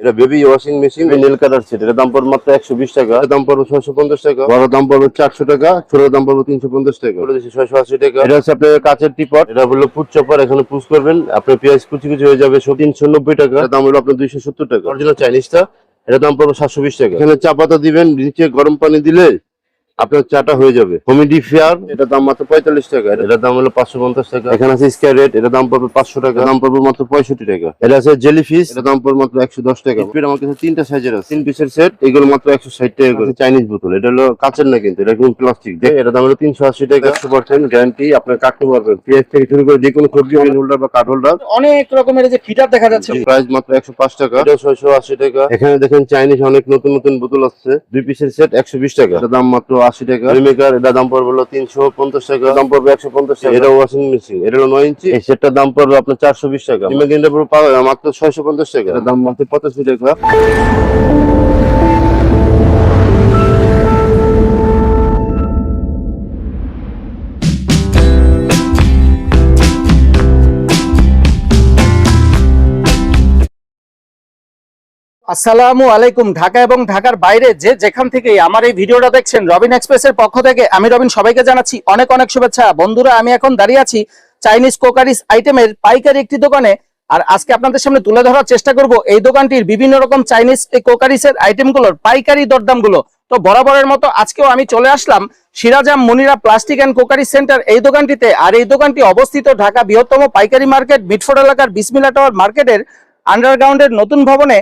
এটা baby washing machine. নীল colour set এটা দাম পড়বে মাত্র একশো বিশ টাকা। দাম পড়বে ছয়শো পঞ্চাশ টাকা। বড় দাম পড়বে চারশো টাকা ছোট দাম পড়বে তিনশো পঞ্চাশ টাকা। ছয়শো আশি টাকা। এটা হচ্ছে আপনার কাঁচের টিপট। এটা হলো পুচ চপার এখানে পুষ করবেন। আপনার পেঁয়াজ কুচি কুচি হয়ে যাবে তিনশো নব্বই টাকা। দাম হলো আপনার দুইশো সত্তর টাকা। অরিজিনাল চাইনিজটা এটা দাম পড়বে সাতশো বিশ টাকা। এখানে চা পাতা দিবেন নিচে গরম পানি দিলে আপনার চাটা হয়ে যাবে। কমেডি ফেয়ার এটা দাম মাত্র পঁয়তাল্লিশ টাকা। এটার দাম হলো পাঁচশো পঞ্চাশ টাকা। এখানে আছে স্কোয়ার রেট এটা দাম পড়বে পাঁচশো টাকা। দাম পড়বে মাত্র পঁয়ষট্টি টাকা। এটা আছে জেলি ফিশ এটা দাম পড়বে মাত্র একশো দশ টাকা। স্পিড আমার কাছে তিনটা সাইজের আছে। তিন পিসের সেট এগুলো মাত্র একশো ষাট টাকা করে। চাইনিজ বোতল এটা হলো কাঁচের না কিন্তু এটা কিন্তু প্লাস্টিক দেখ এটা দাম হলো তিনশো আশি টাকা। একশো পার্সেন্ট গ্যারান্টি আপনার কাটতে পারবেন পেঁয়াজ থেকে শুরু করে যে কোনো সবজি হোল্ডার বা কাঠ হোল্ডার অনেক রকমের যে ফিটার দেখা যাচ্ছে। প্রাইস মাত্র একশো পাঁচ টাকা। এটা ছয়শো আশি টাকা। এখানে দেখেন চাইনিজ অনেক নতুন নতুন বোতল আসছে। দুই পিসের সেট একশো বিশ টাকা। এটা দাম মাত্র আশি টাকা। রিমেকার এটা দাম পড়বে হলো তিনশো পঞ্চাশ টাকা। দাম পড়বে একশো পঞ্চাশ টাকা। এটা ওয়াশিং মেশিন এটা হলো নয় ইঞ্চি এই সেটটার দাম পড়বে আপনার চারশো বিশ টাকা। মেকিংটা পুরো পাবে মাত্র ছয়শো পঞ্চাশ টাকা। দাম মাত্র পঁচাশি টাকা। আসসালামু আলাইকুম। ঢাকা এবং ঢাকার বাইরে যে যেখান থেকে আমার এই ভিডিওটা দেখছেন, রবিন এক্সপ্রেসের পক্ষ থেকে আমি রবিন সবাইকে জানাচ্ছি অনেক অনেক শুভেচ্ছা। বন্ধুরা, আমি এখন দাঁড়িয়ে আছি চাইনিজ কোকারিস আইটেমের পাইকারি একটি দোকানে। আর আজকে আপনাদের সামনে তুলে ধরার চেষ্টা করব এই দোকানটির বিভিন্ন রকম চাইনিজ কোকারিসের আইটেমগুলোর পাইকারি দরদামগুলো। তো বরাবরের মতো আজকেও আমি চলে আসলাম Sirajam Munira plastic and crockery centre এই দোকানটিতে। আর এই দোকানটি অবস্থিত ঢাকা বৃহত্তম পাইকারি মার্কেট মিটফোর্ড এলাকার বিসমিলা টাওয়ার মার্কেটের আন্ডারগ্রাউন্ডের নতুন ভবনে।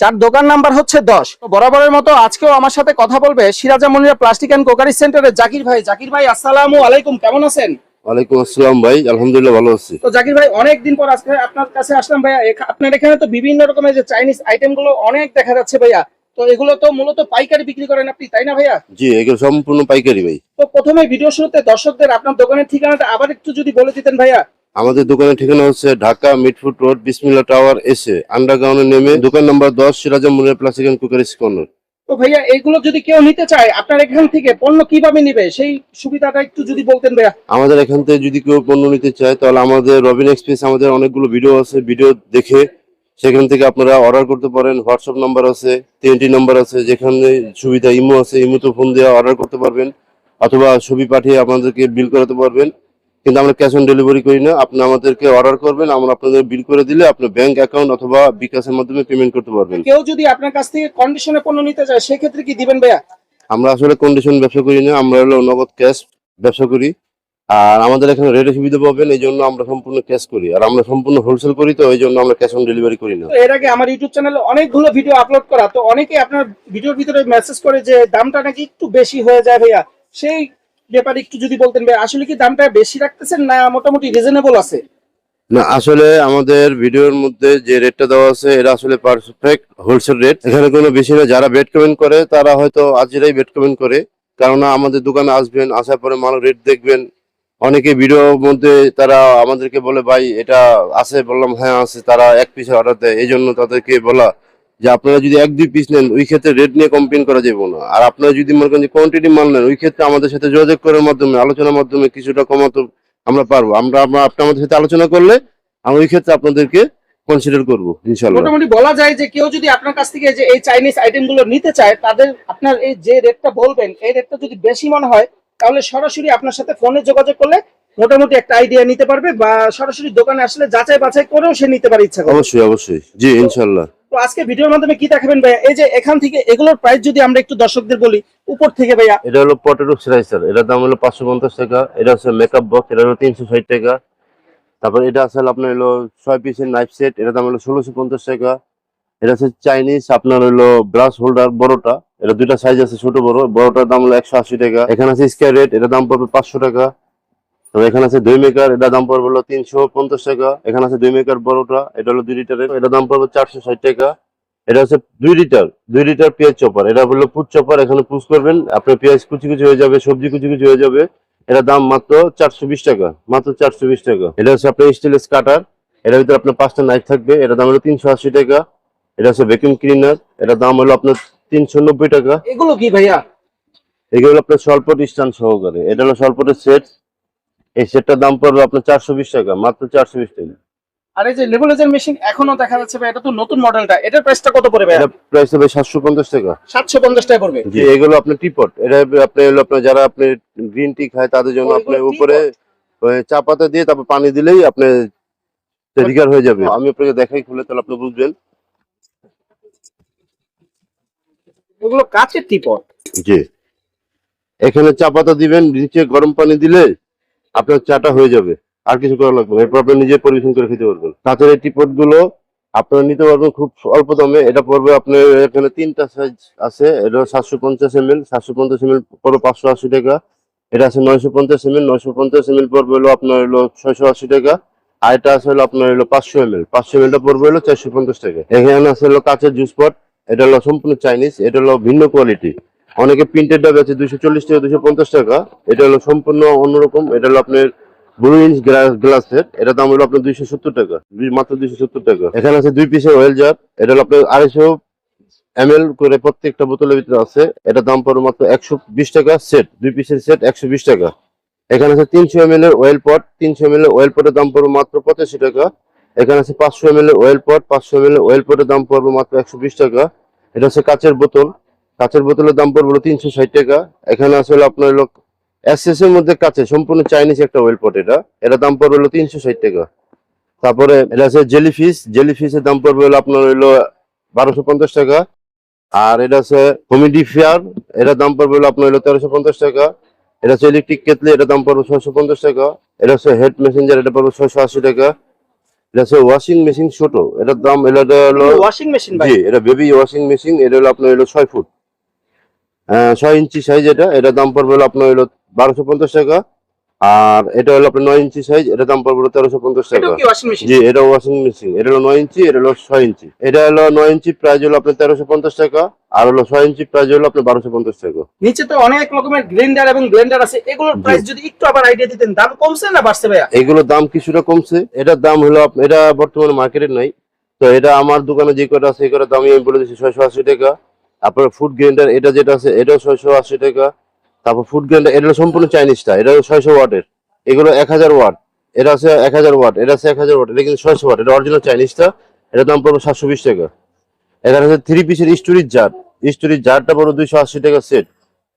যার দোকান নাম্বার হচ্ছে দশ। তো বরাবরের মতো আজকেও আমার সাথে কথা বলবে Siraja Munira plastic and crockery সেন্টারের জাকির ভাই। জাকির ভাই আসসালামু আলাইকুম কেমন আছেন? ওয়ালাইকুম আসসালাম ভাই আলহামদুলিল্লাহ ভালো আছি। তো জাকির ভাই পর আজকে আপনার কাছে আসলাম ভাইয়া। আপনার এখানে তো বিভিন্ন রকমের যে চাইনিজ আইটেমগুলো অনেক দেখা যাচ্ছে ভাইয়া। তো এগুলো তো মূলত পাইকারি বিক্রি করেন আপনি তাই না ভাইয়া? জি এগুলো সম্পূর্ণ পাইকারি ভাই। তো প্রথমে ভিডিও শুরুতে দর্শকদের আপনার দোকানের ঠিকানাটা আবার একটু যদি বলে দিতেন ভাইয়া। আমাদের দোকানের ঠিকানা হচ্ছে Dhaka Mitford road Bismillah tower এসে আন্ডারগ্রাউন্ডে নেমে দোকান নাম্বার দশ Siraja Muniya plastic and crockeries corner. তো ভাইয়া এইগুলো যদি কেউ নিতে চায় আপনার এখান থেকে পণ্য কীভাবে নিবে? সেই সুবিধাটা একটু যদি বলতেন ভাইয়া। আমাদের এখান থেকে যদি কেউ পণ্য নিতে চায় তাহলে আমাদের রবিন এক্সপ্রেস আমাদের অনেকগুলো ভিডিও আছে ভিডিও দেখে সেখান থেকে আপনারা অর্ডার করতে পারেন। হোয়াটসঅ্যাপ নাম্বার আছে তিনটি নাম্বার আছে যেখানে সুবিধা ইমো আছে ইমোতে ফোন দিয়ে অর্ডার করতে পারবেন অথবা ছবি পাঠিয়ে আপনাদেরকে বিল করাতে পারবেন। কিন্তু আমরা ক্যাশ অন ডেলিভারি করি না। আপনি আমাদেরকে অর্ডার করবেন আমরা আপনাদের বিল করে দিলে আপনি ব্যাংক অ্যাকাউন্ট অথবা বিকাশের মাধ্যমে পেমেন্ট করতে পারবেন। কেউ যদি আপনার কাছ থেকে কন্ডিশনে পণ্য নিতে চায় সেক্ষেত্রে কি দিবেন ভাইয়া? আমরা আসলে কন্ডিশন ব্যবসা করি না আমরা হলো নগদ ক্যাশ ব্যবসা করি। আর আমাদের এখানে রেটে সুবিধা পাবেন এই জন্য আমরা সম্পূর্ণ ক্যাশ করি। আর আমরা সম্পূর্ণ হোলসেল করি তো এই জন্য আমরা ক্যাশ অন ডেলিভারি করি না। এর আগে আমার ইউটিউব চ্যানেলে অনেকগুলো ভিডিও আপলোড করা তো অনেকে আপনার ভিডিওর ভিতরে মেসেজ করে যে দামটা নাকি একটু বেশি হয়ে যায় ভাইয়া? সেই ব্যাপারে একটু যদি বলতেন ভাই, আসলে কি দামটা বেশি রাখতেছেন না মোটামুটি রিজনেবল আছে? না, আসলে আমাদের ভিডিওর মধ্যে যে রেটটা দেওয়া আছে, এটা আসলে পারফেক্ট হোলসেল রেট এখানে কোনো বেশি না, যারা বেড কমেন্ট করে, তারা হয়তো আজরাই বেড কমেন্ট করে। কেননা, আমাদের দোকানে আসবেন, আসার পরে মাল রেট দেখবেন। অনেকে ভিডিওর মধ্যে তারা আমাদেরকে বলে, ভাই, এটা আছে। বললাম হ্যাঁ আছে। তারা এক পিসের অর্ডার দেয়। এই জন্য তাদেরকে বলা যে আপনারা যদি এক দুই পিস নেন ওই ক্ষেত্রে রেট নিয়ে কমপ্লেন করা যাবে না। আর আপনারা যদি মনে করেন যে কোয়ান্টিটি মাল নেন ওই ক্ষেত্রে আমাদের সাথে যোগাযোগ করার মাধ্যমে আলোচনার মাধ্যমে কিছুটা কমাতে আমরা পারব। আমরা আপনি আমাদের সাথে আলোচনা করলে আমরা ওই ক্ষেত্রে আপনাদেরকে কনসিডার করব ইনশাল্লাহ মোটামুটি বলা যায় যে কেউ যদি আপনার কাছ থেকে যে এই চাইনিজ আইটেমগুলো নিতে চায় তাদের আপনার এই যে রেটটা বলবেন এই রেটটা যদি বেশি মনে হয় তাহলে সরাসরি আপনার সাথে ফোনে যোগাযোগ করলে মোটামুটি একটা আইডিয়া নিতে পারবে বা সরাসরি দোকানে আসলে যাচাই বাছাই করেও সে নিতে পারে ইচ্ছা করে। অবশ্যই অবশ্যই। জি ইনশাল্লাহ তো আজকে ভিডিওর মাধ্যমে কি দেখাবেন ভাইয়া? এই যে এখান থেকে এগুলোর প্রাইস যদি আমরা একটু দর্শকদের বলি, উপর থেকে ভাইয়া? এটা হলো পটেটো স্লাইসার এটার দাম হলো পাঁচশো পঞ্চাশ টাকা, এটা হচ্ছে মেকআপ বক্স এটা হলো তিনশো ষাট টাকা। তারপর এটা আছে আপনার হলো ছয় পিসের নাইফ সেট এটার দাম হলো ষোলোশো পঞ্চাশ টাকা। এটা হচ্ছে চাইনিজ আপনার হলো ব্রাশ হোল্ডার বড়টা, এটা দুইটা সাইজ আছে, ছোট বড়, বড়টার দাম হলো একশো আশি টাকা। এখানে আছে স্কোয়ার রেট এটার দাম পড়বে পাঁচশো টাকা। তবে এখানে আছে দুই মেকার এটার দাম পড়বে হলো তিনশো পঞ্চাশ টাকা। এখানে আছে দুই মেকার বড়টা এটা হলো দুই লিটারের। এটার দাম পড়বে চারশো ষাট টাকা। এটা হচ্ছে দুই লিটার দুই লিটার পেঁয়াজ চপার। এটা হলো পুচ চপার এখানে পুষ করবেন আপনার পেঁয়াজ কুচি কুচি হয়ে যাবে সবজি কুচি কুচি হয়ে যাবে। এটা দাম মাত্র চারশো বিশ টাকা মাত্র চারশো বিশ টাকা। এটা হচ্ছে আপনার স্টিলেস কাটার এটার ভিতরে আপনার পাঁচটা নাইফ থাকবে এটা দাম হলো তিনশো আশি টাকা। এটা হচ্ছে ভ্যাকুম ক্লিনার এটার দাম হলো আপনার তিনশো নব্বই টাকা। এগুলো কি ভাইয়া? এগুলো আপনার স্বল্পট স্ট্যান্ড সহকারে। এটা হলো স্বল্পটের সেট এই সেটটার দাম পড়বে আপনার চারশো বিশ টাকা মাত্র চারশো বিশ টাকা। আর এই যে মেশিন এখনও দেখা যাচ্ছে ভাই এটা তো নতুন মডেলটা। এটার প্রাইসটা কত পড়বে এটা প্রাইস হবে সাতশো পঞ্চাশ টাকা। সাতশো পঞ্চাশ টাকা পড়বে? জি এগুলো আপনার টিপট এটা আপনি হলো যারা আপনি গ্রিন টি খায় তাদের জন্য আপনি উপরে চা পাতা দিয়ে তারপর পানি দিলেই আপনি রিগার হয়ে যাবে। আমি আপনাকে দেখাই খুলে তাহলে আপনি বুঝবেন। এগুলো কাচের টিপট জি। এখানে চা পাতা দিবেন নিচে গরম পানি দিলে আপনার চাটা হয়ে যাবে। আর কিছু করা লাগবে এরপর আপনি নিজে পরিবেশন করে খেতে পারবেন। কাঁচের এই টিপটগুলো আপনারা নিতে পারবেন খুব অল্প দামে। এটা পড়বে আপনার এখানে তিনটা সাইজ আছে। এটা সাতশো পঞ্চাশ এম এল। সাতশো পঞ্চাশ এম এল পড়বে পাঁচশো আশি টাকা। এটা আছে নয়শো পঞ্চাশ এম এল। নয়শো পঞ্চাশ এম এল পড়বে হলো আপনার হলো ছয়শো আশি টাকা। আর এটা আছে হলো আপনার হলো পাঁচশো এম এল। পাঁচশো এম এলটা পড়বে হলো চারশো পঞ্চাশ টাকা। এখানে আছে হলো কাঁচের জুস পট এটা হলো সম্পূর্ণ চাইনিজ এটা হলো ভিন্ন কোয়ালিটি অনেকে প্রিন্টেড ডাব আছে দুশো চল্লিশ টাকা দুশো পঞ্চাশ টাকা। এটা হলো সম্পূর্ণ অন্যরকম। এটা হলো আপনার ব্লু ইঞ্চ গ্লাসের এটা দাম হলো আপনার দুইশো সত্তর টাকা। মাত্র দুইশো সত্তর টাকা। এখানে আছে দুই পিসের অয়েল জার এটা হলো আপনার আড়াইশো এম করে প্রত্যেকটা বোতলের ভিতরে আছে। এটা দাম পড়বে মাত্র একশো বিশ টাকা সেট দুই পিসের সেট একশো বিশ টাকা। এখানে আছে তিনশো এম এর অয়েল পট তিনশো এম এর অয়েল পটের দাম পড়বে মাত্র পঁচাশি টাকা। এখানে আছে পাঁচশো এম এর অয়েল পট পাঁচশো এম এর অয়েল পটের দাম পড়বে মাত্র একশো বিশ টাকা। এটা হচ্ছে কাচের বোতল। কাচের বোতলের দাম পড়বে তিনশো ষাট টাকা। এখানে আসলে আপনার হলো এসএস এর মধ্যে কাছে সম্পূর্ণ চাইনিজ একটা ওয়েল পট এটা। এটা দাম পড়বে হলো তিনশো ষাট টাকা। তারপরে এটা আছে জেলিফিশ জেলিফিশের দাম পড়বে হলো আপনার হইল বারোশো পঞ্চাশ টাকা। আর এটা আছে হোমিডিফিয়ার এটার দাম পড়বে হলো আপনার হলো তেরোশো পঞ্চাশ টাকা। এটা হচ্ছে ইলেকট্রিক কেতলি এটা দাম পড়বে ছয়শো পঞ্চাশ টাকা। এটা হচ্ছে হেড মেসেঞ্জার এটা পড়বে ছয়শো আশি টাকা। এটা হচ্ছে ওয়াশিং মেশিন ছোট। এটার দাম এটা হলো ওয়াশিং মেশিন জি এটা বেবি ওয়াশিং মেশিন এটা হলো আপনার হলো ছয় ফুট। ছয় ইঞ্চি সাইজ এটা। এটার দাম পড়বে হলো আপনার হলো বারোশো পঞ্চাশ টাকা। আর এটা হলো আপনার নয় ইঞ্চি সাইজ এটার দাম পড়বে তেরোশো পঞ্চাশ টাকা। ওয়াশিং মেশিন জি এটা ওয়াশিং মেশিন এটা হলো নয় ইঞ্চি এটা হলো ছয় ইঞ্চি। এটা হলো নয় ইঞ্চি প্রাইস হলো আপনার তেরোশো পঞ্চাশ টাকা। আর হলো ছয় ইঞ্চি প্রাইস হলো আপনার বারোশো পঞ্চাশ টাকা। নিচে তো অনেক রকমের গ্রাইন্ডার এবং ব্লেন্ডার আছে। এগুলোর প্রাইস যদি একটু আবার আইডিয়া দিতেন দাম কমছে না বাড়ছে ভাইয়া? এগুলোর দাম কিছুটা কমছে। এটার দাম হলো এটা বর্তমানে মার্কেটে নাই। তো এটা আমার দোকানে যে কটা আছে এই কটার দাম আমি বলে দিচ্ছি ছয়শো আশি টাকা। তারপরে ফুড গ্রাইন্ডার এটা যেটা আছে, এটাও ছয়শো আশি টাকা। তারপর ফুড গ্রাইন্ডার এটা সম্পূর্ণ চাইনিজটা এটা ছয়শো ওয়াটের। এগুলো এক হাজার ওয়াট। এটা আছে এক হাজার ওয়াট, এটা আছে এক হাজার ওয়াট, এটা কিন্তু ছয়শো ওয়াট, এটা অরিজিনাল চাইনিজটা এটার দাম পড়বে সাতশো বিশ টাকা। এখানে আছে থ্রি পিসের স্টোরিজ জার। স্টোরিজ জারটা পড়বে দুইশো আশি টাকা set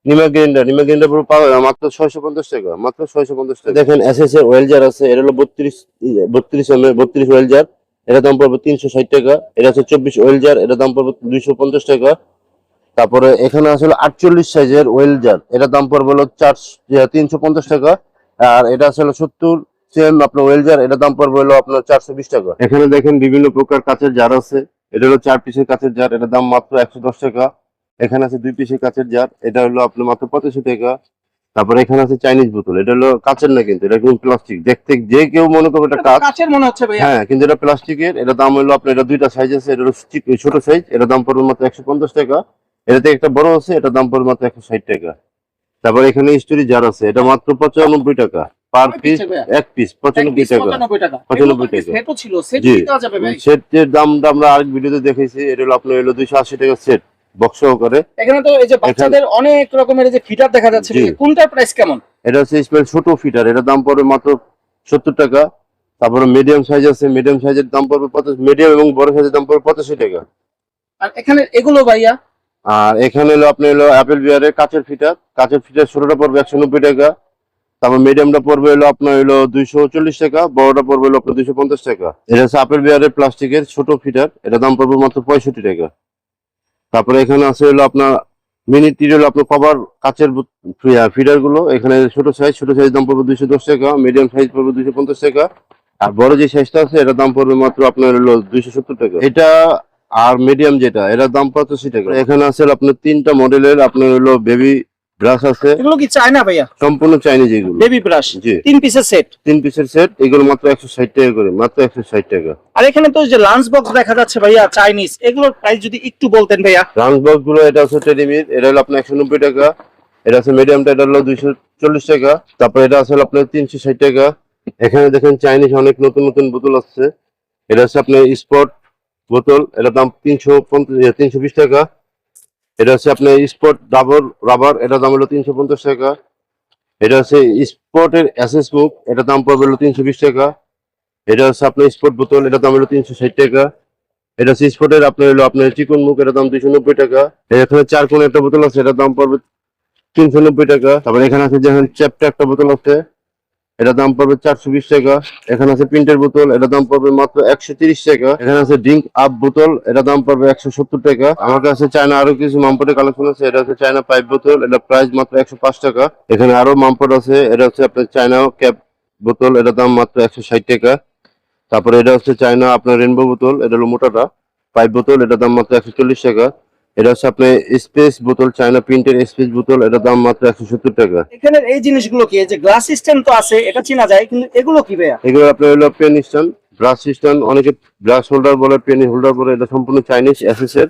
Nima grinder Nima grinder পুরো মাত্র ছয়শো পঞ্চাশ টাকা, মাত্র ছয়শো পঞ্চাশ টাকা। দেখেন এস এস এর ওয়েল জার আছে, এটা হলো বত্রিশ বত্রিশ এম বত্রিশ ওয়েল জার এটা দাম পড়বে তিনশো ষাট টাকা। এটা হচ্ছে চব্বিশ ওয়েল জার এটা দাম পড়বে দুইশো পঞ্চাশ টাকা। তারপরে এখানে আসলে আটচল্লিশ সাইজের ওয়েল জার এটা দাম পড়বে হলো চার তিনশো পঞ্চাশ টাকা। আর এটা আসলে সত্তর সেম আপনার ওয়েল জার এটা দাম পড়বে হলো আপনার চারশো বিশ টাকা। এখানে দেখেন বিভিন্ন প্রকার কাঁচের জার আছে। এটা হলো চার পিসের কাঁচের জার এটার দাম মাত্র একশো দশ টাকা। এখানে আছে দুই পিসের কাঁচের জার এটা হলো আপনার মাত্র পঁচাশি টাকা। তারপরে এখানে আছে চাইনিজ বোতল এটা হলো কাঁচের না কিন্তু এটা কিন্তু প্লাস্টিক। দেখতে যে কেউ মনে করবে এটা কাঁচ। কাচের মনে হচ্ছে ভাইয়া। হ্যাঁ কিন্তু এটা প্লাস্টিকের এটা দাম হলো আপনার এটা দুইটা সাইজ আছে এটা হলো ছোট সাইজ এটা দাম পড়বে মাত্র একশো পঞ্চাশ টাকা। এটাতে একটা বড় আছে এটা দাম পড়বে মাত্র একশো ষাট টাকা। তারপর এখানে স্টোরি জার আছে এটা মাত্র পঁচানব্বই টাকা। Per piece? এক পিস পঁচানব্বই টাকা। 95 টাকা। 95 টাকা। সেটও ছিল সেট জি। দেওয়া যাবে ভাই। সেটের দামটা আমরা আরেক ভিডিওতে দেখেছি এটা হলো আপনার হলো দুইশো আশি টাকা সেট বক্স সহকারে। এখানে তো এই যে বাচ্চাদের অনেক রকমের যে ফিটার দেখা যাচ্ছে কোনটার প্রাইস কেমন? এটা হচ্ছে ছোট ফিটার এটার দাম পড়বে মাত্র সত্তর টাকা। তারপরে মিডিয়াম সাইজ আছে মিডিয়াম সাইজের দাম পড়বে পঁচাশ মিডিয়াম এবং বড় সাইজের দাম পড়বে পঁচাশি টাকা। আর এখানে এগুলো ভাইয়া আর এখানে হলো আপনি হলো অ্যাপেল বিয়ারের কাঁচের ফিটার কাঁচের ফিটার ছোটটা পড়বে একশো নব্বই টাকা। তারপর মিডিয়ামটা পড়বে হলো আপনার হলো দুইশো চল্লিশ টাকা, বড়টা পড়বে হলো আপনার দুইশো পঞ্চাশ টাকা। এটা হচ্ছে আপেল বিয়ারের প্লাস্টিকের ছোট ফিটার এটা দাম পড়বে মাত্র পঁয়ষট্টি টাকা। তারপরে এখানে আছে হলো আপনার মিনি টির হলো আপনার কভার কাঁচের ফিডারগুলো এখানে ছোট সাইজ ছোট সাইজ দাম পড়বে দুইশো দশ টাকা মিডিয়াম সাইজ পড়বে দুইশো পঞ্চাশ টাকা। আর বড় যে সাইজটা আছে, এটার দাম পড়বে মাত্র আপনার হলো দুইশো সত্তর টাকা। এটা আর মিডিয়াম যেটা এটার দাম পঁচাশি টাকা। এখানে আছে আপনার তিনটা মডেলের আপনার হলো বেবি ব্রাশ আছে। এগুলো কি চায়না ভাইয়া? সম্পূর্ণ চাইনিজ এগুলো বেবি ব্রাশ জি। তিন পিসের সেট তিন পিসের সেট এগুলো মাত্র একশো ষাট টাকা করে মাত্র একশো ষাট টাকা। আর এখানে তো যে লাঞ্চ বক্স দেখা যাচ্ছে ভাইয়া চাইনিজ এগুলোর প্রাইস যদি একটু বলতেন ভাইয়া। রাউন্ড বক্সগুলো এটা হচ্ছে টেডিমির এটা হলো আপনার একশো নব্বই টাকা। এটা আছে মিডিয়ামটা এটা হলো দুইশো চল্লিশ টাকা। তারপর এটা আছে আপনার তিনশো ষাট টাকা। এখানে দেখেন চাইনিজ অনেক নতুন নতুন বোতল আসছে। এটা হচ্ছে আপনার স্পট বোতল এটা দাম তিনশো তিনশো বিশ টাকা। এটা হচ্ছে আপনার স্পট ডাবল রাবার এটা দাম হলো তিনশো পঞ্চাশ টাকা। এটা হচ্ছে স্পটের অ্যাসেস মুখ এটা দাম পড়বে হলো তিনশো বিশ টাকা। এটা হচ্ছে আপনার স্পট বোতল এটা দাম হলো তিনশো ষাট টাকা। এটা হচ্ছে স্পটের, আপনার হলো আপনার চিকন মুখ এটা দাম দুইশো নব্বই টাকা। এখানে চার কোন একটা বোতল আছে, এটার দাম পড়বে তিনশো নব্বই টাকা। তারপরে এখানে আছে যেমন চ্যাপটা একটা বোতল আছে। এটা দাম পড়বে চারশো বিশ টাকা। এখানে আছে প্রিন্টের বোতল, এটা দাম পড়বে মাত্র একশো তিরিশ টাকা। এখানে আছে ড্রিঙ্ক আপ বোতল, এটা দাম পড়বে একশো সত্তর টাকা। আমার কাছে চায়না আরও কিছু মামপটের কালেকশন আছে, এটা হচ্ছে চায়না পাইপ বোতল, এটা প্রাইস মাত্র একশো পাঁচ টাকা। এখানে আরও মামপট আছে, এটা হচ্ছে আপনার চায়না ক্যাপ বোতল, এটা দাম মাত্র একশো ষাট টাকা। তারপরে এটা হচ্ছে চায়না আপনার রেনবো বোতল, এটা হলো মোটাটা। পাইপ বোতল, এটা দাম মাত্র একশো চল্লিশ টাকা। এটা হচ্ছে আপনার স্পেস বোতল চায়না প্রিন্টের স্পেস বোতল এটা দাম মাত্র একশো সত্তর টাকা। এখানে এই জিনিসগুলো কি এই যে গ্লাস সিস্টেম তো আছে এটা চেনা যায় কিন্তু এগুলো কি ভাইয়া? এগুলো আপনার হলো পেন স্ট্যান্ড ব্রাশ স্ট্যান্ড অনেকে ব্রাশ হোল্ডার বলে পেন হোল্ডার বলে এটা সম্পূর্ণ চাইনিজ এসএস এর।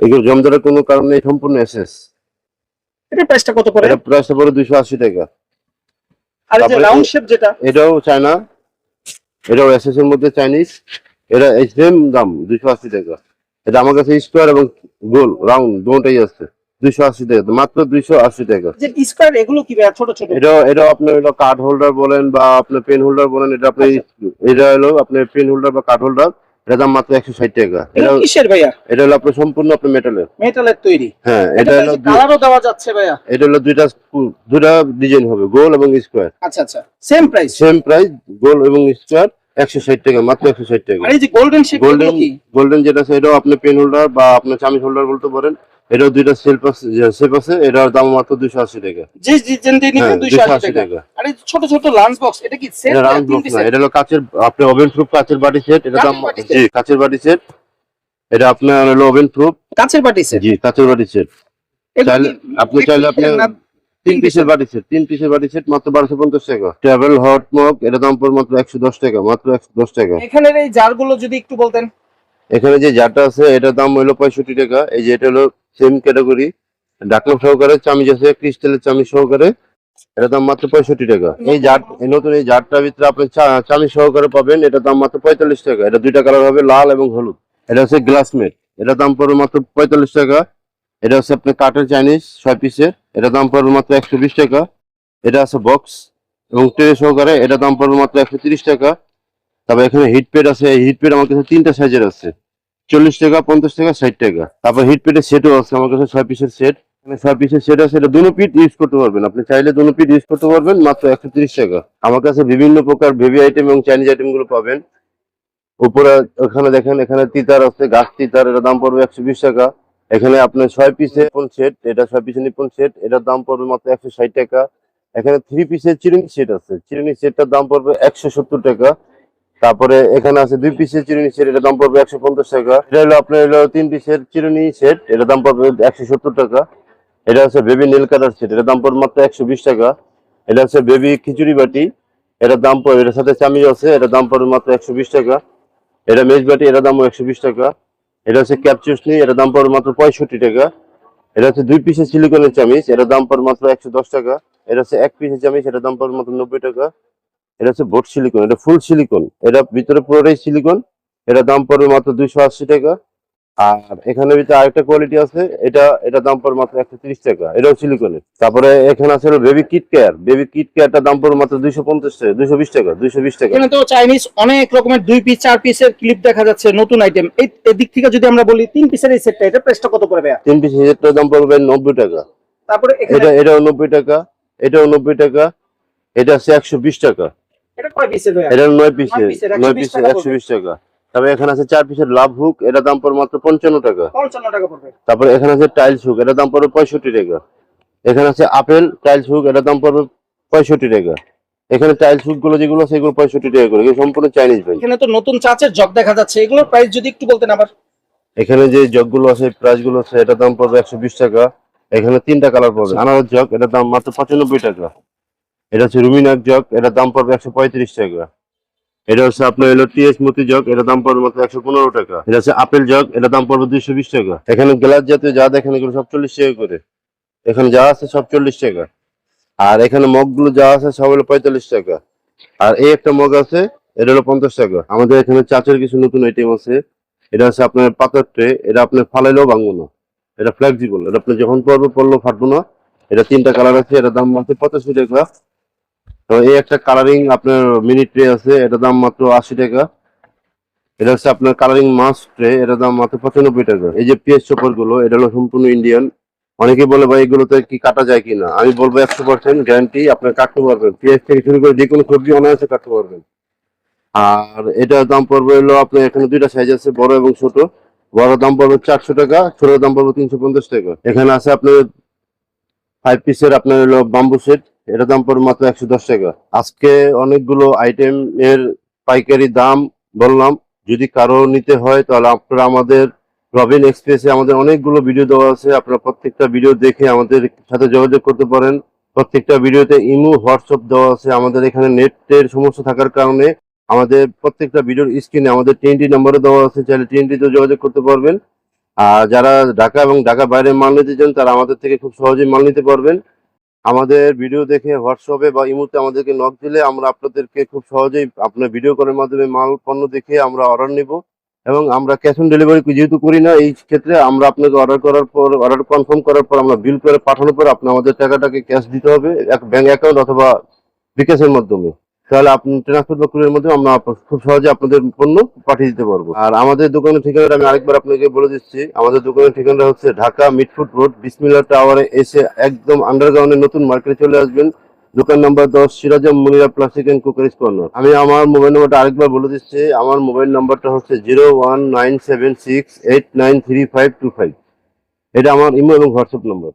এগুলো জমদারের কোনো কারণ সম্পূর্ণ এসএস এটা প্রাইসটা কত পড়ে? এটা প্রাইসটা পড়ে দুইশো আশি টাকা। আর এই যে রাউন্ড শেপ যেটা? এটাও চায়না এটাও এসএস এর মধ্যে চাইনিজ এটা এই সেম দাম দুইশো আশি টাকা। এটা আমার কাছে স্কোয়ার এবং গোল রাউন্ড দুটাই আছে। দুইশো আশি টাকা মাত্র দুইশো আশি টাকা। যে স্কোয়ার এগুলো কি ছোট ছোট? এটা এটা আপনার হলো কার্ড হোল্ডার বলেন বা আপনার পেন হোল্ডার বলেন এটা আপনি এটা হলো আপনার পেন হোল্ডার বা কার্ড হোল্ডার এটা দাম মাত্র একশো ষাট টাকা। এটা কিসের ভাইয়া? এটা হলো আপনার সম্পূর্ণ আপনার মেটালের মেটালের তৈরি? হ্যাঁ এটা হলো কালারও দেওয়া যাচ্ছে ভাইয়া। এটা হলো দুইটা দুইটা ডিজাইন হবে গোল এবং স্কোয়ার আচ্ছা আচ্ছা। সেম প্রাইস সেম প্রাইস গোল এবং স্কোয়ার একশো ষাট টাকা মাত্র একশো ষাট টাকা। এই যে গোল্ডেন গোল্ডেন গোল্ডেন যেটা এটাও আপনি পেন হোল্ডার বা আপনার চামিজ হোল্ডার বলতে পারেন। এটাও দুইটা সেলফ আছে এটার দাম মাত্র দুইশো আশি টাকা। যে ডিজাইন দিয়ে নিবে হ্যাঁ 280 টাকা। টাকা। ছোট ছোট লাঞ্চ বক্স এটা কি সেট এটা বক্স না এটা হলো কাচের আপনি ওভেন প্রুফ কাচের বাটি সেট এটা দাম জি কাচের বাটি সেট এটা আপনার হলো ওভেন প্রুফ কাচের বাটি সেট জি কাচের বাটি সেট চাইলে আপনি চাইলে আপনি তিন পিসের বাটি সেট তিন পিসের বাটি সেট মাত্র বারোশো পঞ্চাশ টাকা। ট্রাভেল হট মগ এটা দাম পড়ে মাত্র একশো দশ টাকা মাত্র একশো দশ টাকা। এখানের এই জারগুলো যদি একটু বলতেন। এখানে যে জারটা আছে এটার দাম হলো পঁয়ষট্টি টাকা। এই যে এটা হলো সেম ক্যাটাগরি ঢাকনা সহকারে চামিচ আছে ক্রিস্টালের চামিচ সহকারে এটার দাম মাত্র পঁয়ষট্টি টাকা। এই জার এই নতুন এই জারটার ভিতরে আপনি চা- চামিচ সহকারে পাবেন এটার দাম মাত্র পঁয়তাল্লিশ টাকা। এটা দুইটা কালার হবে লাল এবং হলুদ। এটা হচ্ছে গ্লাসমেট এটার দাম পড়বে মাত্র পঁয়তাল্লিশ টাকা। এটা হচ্ছে আপনার কাটার চাইনিজ ছয় পিসের এটা দাম পড়বে মাত্র একশো বিশ টাকা। এটা আছে বক্স এবং ট্রে সহকারে এটা দাম পড়বে মাত্র একশো টাকা। তারপর এখানে হিট প্যাড আছে। এই হিট প্যাড আমার কাছে তিনটা সাইজের আছে। চল্লিশ টাকা, পঞ্চাশ টাকা, ষাট টাকা। তারপর হিট প্যাডের সেটও আছে আমার কাছে ছয় পিসের সেট এখানে ছয় পিসের সেট আছে। এটা দুনো পিট ইউজ করতে পারবেন। আপনি চাইলে দুনো পিট ইউজ করতে পারবেন মাত্র একশো টাকা। আমার কাছে বিভিন্ন প্রকার বেবি আইটেম এবং চাইনিজ আইটেমগুলো পাবেন। উপরে ওখানে দেখেন, এখানে তিতার আছে, গাছ তিতার। এটার দাম পড়বে একশো বিশ টাকা। এখানে আপনার ছয় পিসের নিপন সেট এটা ছয় পিসের নিপন সেট এটার দাম পড়বে মাত্র একশো ষাট টাকা। এখানে থ্রি পিসের চিরুনি সেট আছে। চিরুনি সেটটার দাম পড়বে একশো সত্তর টাকা। তারপরে এখানে আছে দুই পিসের চিরুনি সেট এটার দাম পড়বে একশো পঞ্চাশ টাকা। এটা হলো আপনার হলো তিন পিসের চিরুনি সেট এটার দাম পড়বে একশো সত্তর টাকা। এটা হচ্ছে বেবি নীল কালার সেট এটার দাম পড়বে মাত্র একশো বিশ টাকা। এটা হচ্ছে বেবি খিচুড়ি বাটি, এটার দাম পড়বে, এটার সাথে চামিচ আছে, এটার দাম পড়বে মাত্র একশো বিশ টাকা। এটা মেজ বাটি, এটার দাম একশো বিশ টাকা। এটা হচ্ছে ক্যাপচুসনি এটা দাম পড়বে মাত্র পঁয়ষট্টি টাকা। এটা হচ্ছে দুই পিসের সিলিকনের চামিচ এটা দাম পড়বে মাত্র একশো দশ টাকা। এটা হচ্ছে এক পিসের চামিচ এটা দাম পড়বে মাত্র নব্বই টাকা। এটা হচ্ছে বোট সিলিকন এটা ফুল সিলিকন এটা ভিতরে পুরোটাই সিলিকন এটা দাম পড়বে মাত্র দুইশো আশি টাকা। আর এখানে ভিতরে আরেকটা কোয়ালিটি আছে এটা এটা দাম পড়বে মাত্র একশো তিরিশ টাকা। এটাও সিলিকনের তারপরে এখানে আছে baby kit care baby kit কেয়ারটার দাম পড়বে মাত্র দুইশো পঞ্চাশ টাকা দুইশো বিশ টাকা দুইশো বিশ টাকা। এখানে তো চাইনিজ অনেক রকমের দুই পিস চার পিসের ক্লিপ দেখা যাচ্ছে নতুন আইটেম এই এদিক থেকে যদি আমরা বলি তিন পিসের এই সেটটা এটা প্রাইসটা কত পড়বে তিন পিস হিসেবটার দাম পড়বে নব্বই টাকা। তারপরে এটা এটাও নব্বই টাকা এটাও নব্বই টাকা এটা হচ্ছে একশো বিশ টাকা। এটা কয় পিসের এটা নয় পিসের নয় পিসের, নয় 120 পিসের টাকা একশো বিশ টাকা। তারপরে এখানে আছে চার পিসের লাভ হুক এটা দাম পড়বে মাত্র পঞ্চান্ন টাকা। পঞ্চান্ন টাকা পড়বে। তারপরে এখানে আছে টাইলস হুক এটা দাম পড়বে পঁয়ষট্টি টাকা। এখানে আছে আপেল টাইলস হুক এটা দাম পড়বে পঁয়ষট্টি টাকা। এখানে টাইলস হুকগুলো যেগুলো আছে এগুলো পঁয়ষট্টি টাকা করে। সম্পূর্ণ চাইনিজ ভাই। এখানে তো নতুন চাচের জগ দেখা যাচ্ছে। এগুলোর প্রাইস যদি একটু বলতেন আবার। এখানে যে জগগুলো আছে প্রাইসগুলো আছে এটার দাম পড়বে একশো বিশ টাকা। এখানে তিনটা কালার পড়বে। আনারস জগ এটার দাম মাত্র পঁচানব্বই টাকা। এটা হচ্ছে রুমিনাক জগ এটার দাম পড়বে একশো পঁয়ত্রিশ টাকা। এটা হচ্ছে আপনার হলো টিএস মতি জগ, এটার দাম পড়বে মাত্র একশো পনেরো টাকা। এটা হচ্ছে আপেল জগ, এটার দাম পড়বে দুইশো বিশ টাকা। এখানে গ্লাস জাতীয় যা দেখেন, এগুলো সব চল্লিশ টাকা করে। এখানে যা আছে সব চল্লিশ টাকা। আর এখানে মগগুলো যা আছে সব হলো পঁয়তাল্লিশ টাকা। আর এই একটা মগ আছে, এটা হলো পঞ্চাশ টাকা। আমাদের এখানে চাচের কিছু নতুন আইটেম আছে। এটা হচ্ছে আপনার পাতার ট্রে, এটা আপনার ফালাইলেও ভাঙবো না। এটা ফ্লেক্সিবল এটা আপনি যখন পরবে, পরলেও ফাটবো না। এটা তিনটা কালার আছে, এটার দাম মাত্র পঁচাশি টাকা। তো এই একটা কালারিং আপনার মিনি ট্রে আছে এটা দাম মাত্র আশি টাকা। এটা হচ্ছে আপনার কালারিং মাস ট্রে এটা দাম মাত্র পঁচানব্বই টাকা। এই যে পিএস চপারগুলো এটা হলো সম্পূর্ণ ইন্ডিয়ান অনেকে বলে, ভাই, এগুলোতে কি কাটা যায় কিনা? আমি বলব, একশো পার্সেন্ট গ্যারান্টি আপনার কাটতে পারবেন। পিএস থেকে শুরু করে যে কোনো সবজি অনায়াসে কাটতে পারবেন। আর এটার দাম পড়বে হলো আপনার, এখানে দুইটা সাইজ আছে, বড় এবং ছোট। বড় দাম পড়বে চারশো টাকা ছোট দাম পড়বে তিনশো পঞ্চাশ টাকা। এখানে আছে আপনার ফাইভ পিসের আপনার হলো বাম্বু সেট এটার দাম পড়বে মাত্র একশো দশ টাকা। আজকে অনেকগুলো আইটেম এর পাইকারি দাম বললাম, যদি কারও নিতে হয় তাহলে আপনারা আমাদের রবিন এক্সপ্রেসে আমাদের অনেকগুলো ভিডিও দেওয়া আছে, আপনারা প্রত্যেকটা ভিডিও দেখে আমাদের সাথে যোগাযোগ করতে পারেন। প্রত্যেকটা ভিডিওতে ইমো, হোয়াটসঅ্যাপ দেওয়া আছে, আমাদের এখানে নেটের সমস্যা থাকার কারণে আমাদের প্রত্যেকটা ভিডিওর স্ক্রিনে আমাদের টিএনটি নাম্বারে দেওয়া আছে, চাইলে টিএনটিতে যোগাযোগ করতে পারবেন। আর যারা ঢাকা এবং ঢাকা বাইরে মাল নিতে চান, তারা আমাদের থেকে খুব সহজেই মাল নিতে পারবেন। আমাদের ভিডিও দেখে হোয়াটসঅ্যাপে বা ইমোতে আমাদেরকে নক দিলে আমরা আপনাদেরকে খুব সহজেই আপনার ভিডিও কলের মাধ্যমে মাল পণ্য দেখে আমরা অর্ডার নিব। এবং আমরা ক্যাশ অন ডেলিভারি যেহেতু করি না, এই ক্ষেত্রে আমরা আপনাকে অর্ডার করার পর অর্ডার কনফার্ম করার পর আমরা বিল করে পাঠানোর পর আপনি আমাদের টাকাটাকে ক্যাশ দিতে হবে এক ব্যাঙ্ক অ্যাকাউন্ট অথবা বিকাশের মাধ্যমে। তাহলে আপনি ট্রান্সপোর্ট বা কুরিয়ার মধ্যে আমরা খুব সহজে আপনাদের পণ্য পাঠিয়ে দিতে পারব। আর আমাদের দোকানের ঠিকানাটা আমি আরেকবার আপনাকে বলে দিচ্ছি। আমাদের দোকানের ঠিকানাটা হচ্ছে ঢাকা মিটফুট রোড বিসমিল্লা টাওয়ারে এসে একদম আন্ডারগ্রাউন্ডে নতুন মার্কেটে চলে আসবেন। দোকান নাম্বার দশ, Sirajam Munira plastic and crockeries corner আমি আমার মোবাইল নাম্বারটা আরেকবার বলে দিচ্ছি। আমার মোবাইল নাম্বারটা হচ্ছে zero one nine seven six eight nine three five two five. এটা আমার ইমো এবং হোয়াটসঅ্যাপ নাম্বার।